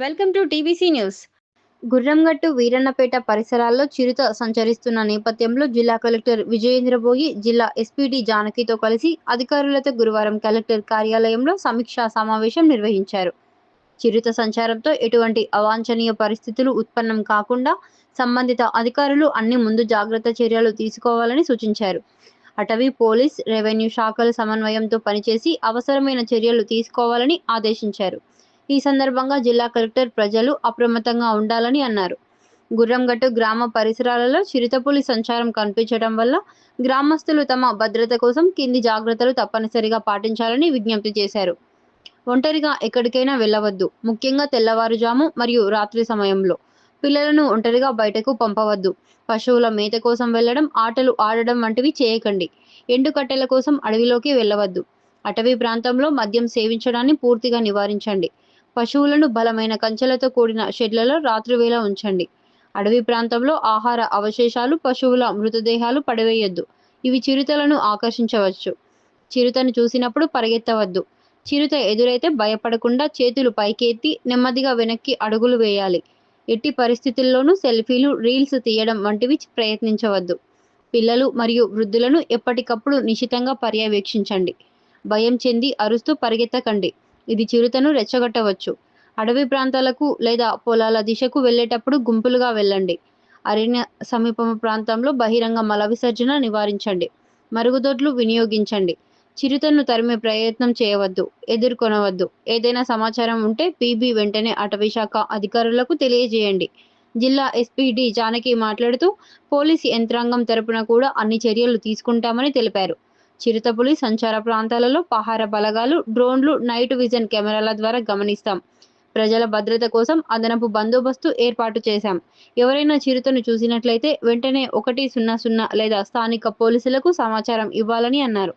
Welcome to TBC news. Gurrangattu Veerannapeta పరిసరాల్లో చిరుత సంచరిస్తున్న నేపథ్యంలో జిల్లా కలెక్టర్ విజయేంద్ర భోగి జిల్లా ఎస్పీడీ జానకితో కలిసి అధికారులతో గురువారం కలెక్టర్ కార్యాలయంలో సమీక్షా సమావేశం నిర్వహించారు. చిరుత సంచారంతో ఎటువంటి అవాంఛనీయ పరిస్థితులు ఉత్పన్నం కాకుండా సంబంధిత అధికారులు అన్ని ముందు జాగ్రత్త చర్యలు తీసుకోవాలని సూచించారు. అటవీ పోలీస్ రెవెన్యూ శాఖల సమన్వయంతో పనిచేసి అవసరమైన చర్యలు తీసుకోవాలని ఆదేశించారు. ఈ సందర్భంగా జిల్లా కలెక్టర్ ప్రజలు అప్రమత్తంగా ఉండాలని అన్నారు. గుర్రంగట్టు గ్రామ పరిసరాలలో చిరుతపులి సంచారం కనిపించడం వల్ల గ్రామస్తులు తమ భద్రత కోసం కింది జాగ్రత్తలు తప్పనిసరిగా పాటించాలని విజ్ఞప్తి చేశారు. ఒంటరిగా ఎక్కడికైనా వెళ్ళవద్దు. ముఖ్యంగా తెల్లవారుజాము మరియు రాత్రి సమయంలో. పిల్లలను ఒంటరిగా బయటకు పంపవద్దు. పశువుల మేత కోసం వెళ్ళడం ఆటలు ఆడడం వంటివి చేయకండి. ఎండుకట్టెల కోసం అడవిలోకి వెళ్ళవద్దు. అటవీ ప్రాంతంలో మద్యం సేవించడాన్ని పూర్తిగా నివారించండి. పశువులను బలమైన కంచెలతో కూడిన షెడ్లలో రాత్రివేళ ఉంచండి. అడవి ప్రాంతంలో ఆహార అవశేషాలు పశువుల మృతదేహాలు పడవేయొద్దు. ఇవి చిరుతలను ఆకర్షించవచ్చు. చిరుతను చూసినప్పుడు పరిగెత్తవద్దు. చిరుత ఎదురైతే భయపడకుండా చేతులు పైకెత్తి నెమ్మదిగా వెనక్కి అడుగులు వేయాలి. ఎట్టి పరిస్థితుల్లోనూ సెల్ఫీలు రీల్స్ తీయడం వంటివి ప్రయత్నించవద్దు. పిల్లలు మరియు వృద్ధులను ఎప్పటికప్పుడు నిశితంగా పర్యవేక్షించండి. భయం చెంది అరుస్తూ పరిగెత్తకండి. ఇది చిరుతను రెచ్చగొట్టవచ్చు. అడవి ప్రాంతాలకు లేదా పొలాల దిశకు వెళ్ళేటప్పుడు గుంపులుగా వెళ్ళండి. అరణ్య సమీప ప్రాంతంలో బహిరంగ మల విసర్జన నివారించండి. మరుగుదొడ్లు వినియోగించండి. చిరుతను తరిమే ప్రయత్నం చేయవద్దు. ఎదుర్కొనవద్దు. ఏదైనా సమాచారం ఉంటే పీబీ వెంటనే అటవీ శాఖ అధికారులకు తెలియజేయండి. జిల్లా ఎస్పీడి జానకి మాట్లాడుతూ పోలీసు యంత్రాంగం తరపున కూడా అన్ని చర్యలు తీసుకుంటామని తెలిపారు. చిరుతపులి సంచార ప్రాంతాలలో పహార బలగాలు డ్రోన్లు నైట్ విజన్ కెమెరాల ద్వారా గమనిస్తాం. ప్రజల భద్రత కోసం అదనపు బందోబస్తు ఏర్పాటు చేశాం. ఎవరైనా చిరుతను చూసినట్లయితే వెంటనే ఒకటి సున్నా సున్నా లేదా స్థానిక పోలీసులకు సమాచారం ఇవ్వాలని అన్నారు.